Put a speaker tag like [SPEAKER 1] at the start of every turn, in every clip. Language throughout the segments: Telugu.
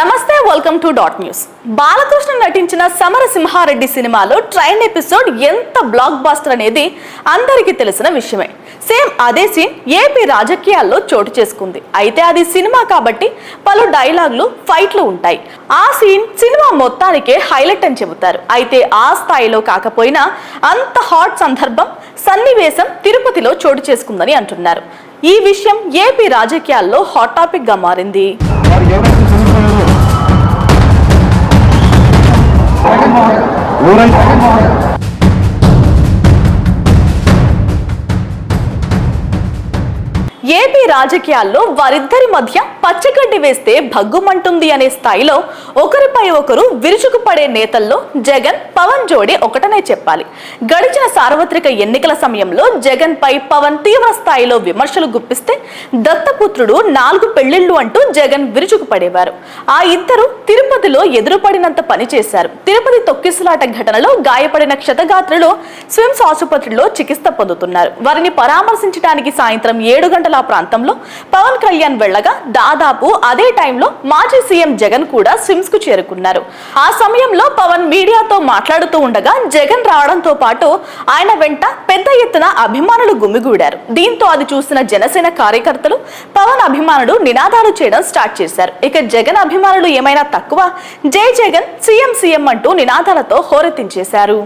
[SPEAKER 1] నమస్తే welcome to dot news Balakrishna నటించిన సమరసింహారెడ్డి సినిమాలో ట్రైన్ ఎపిసోడ్ ఎంత బ్లాక్ బాస్టర్ అనేది అందరికీ తెలిసిన విషయమే. సేమ్ అదే సీన్ ఏపీ రాజకీయాల్లో చోటు చేసుకుంది. అయితే అది సినిమా కాబట్టి పలు డైలాగులు ఫైట్లు ఉంటాయి. ఆ సీన్ సినిమా మొత్తానికే హైలైట్ అని చెబుతారు. అయితే ఆ స్థాయిలో కాకపోయినా అంత హాట్ సందర్భం సన్నివేశం తిరుపతిలో చోటు చేసుకుందని అంటున్నారు. ఈ విషయం ఏపీ రాజకీయాల్లో హాట్ టాపిక్గా మారింది.
[SPEAKER 2] you
[SPEAKER 1] ఏపీ రాజకీయాల్లో వారిద్దరి మధ్య పచ్చగడ్డి వేస్తే భగ్గుమంటుంది అనే స్థాయిలో ఒకరిపై ఒకరు విరుచుకుపడే నేతల్లో జగన్ పవన్ జోడి ఒకటనే చెప్పాలి. గడిచిన సార్వత్రిక ఎన్నికల సమయంలో జగన్ పై పవన్ తీవ్ర స్థాయిలో విమర్శలు గుప్పిస్తే దత్తపుత్రుడు నాలుగు పెళ్ళిళ్ళు అంటూ జగన్ విరుచుకుపడేవారు. ఆ ఇద్దరు తిరుపతిలో ఎదురుపడినంత పని చేశారు. తిరుపతి తొక్కిసలాట ఘటనలో గాయపడిన క్షతగాత్రులు స్విమ్స్ ఆసుపత్రిలో చికిత్స పొందుతున్నారు. వారిని పరామర్శించడానికి సాయంత్రం ఏడు గంటల ప్రాంతంలో పవన్ కళ్యాణ్ వెళ్ళగా దాదాపు అదే టైంలో మాజీ సీఎం జగన్ కూడా స్విమ్స్కు చేరుకున్నారు. ఆ సమయంలో పవన్ మీడియాతో మాట్లాడుతూ ఉండగా జగన్ రావడంతో పాటు ఆయన వెంట పెద్ద ఎత్తున అభిమానులు గుమిగూడారు. దీంతో అది చూసిన జనసేన కార్యకర్తలు పవన్ అభిమానులు నినాదాలు చేయడం స్టార్ట్ చేశారు. ఇక జగన్ అభిమానులు ఏమైనా తక్కువ జై జగన్ సీఎం సీఎం అంటూ నినాదాలతో హోరెత్తించేశారు.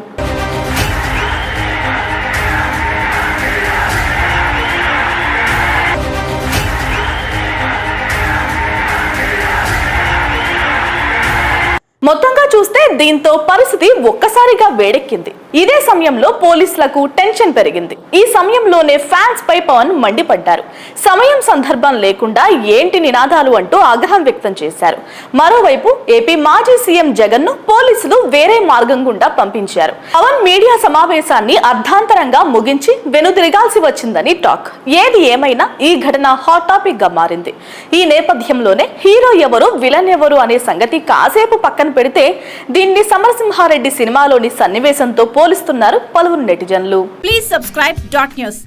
[SPEAKER 1] దీంతో పరిస్థితి ఒక్కసారిగా వేడెక్కింది. ఇదే సమయంలో పోలీసులకు టెన్షన్ పెరిగింది. ఈ సమయంలోనే ఫ్యాన్స్ పై పవన్ మండిపడ్డారు. సమయం సందర్భం లేకుండా ఏంటి నినాదాలు అంటూ ఆగ్రహం వ్యక్తం చేశారు. మరోవైపు ఏపీ మాజీ సీఎం జగన్ను పోలీసులు వేరే మార్గం గుండా పంపించారు. పవన్ మీడియా సమావేశాన్ని అర్ధాంతరంగా ముగించి వెనుదిరగాల్సి వచ్చిందని టాక్. ఏది ఏమైనా ఈ ఘటన హాట్ టాపిక్గా మారింది. ఈ నేపథ్యంలోనే హీరో ఎవరు విలన్ ఎవరు అనే సంగతి కాసేపు పక్కన పెడితే దీన్ని సమరసింహారెడ్డి సినిమాలోని సన్నివేశంతో పోలిస్తున్నారు పలువురు నెటిజన్లు.
[SPEAKER 3] Please subscribe dot news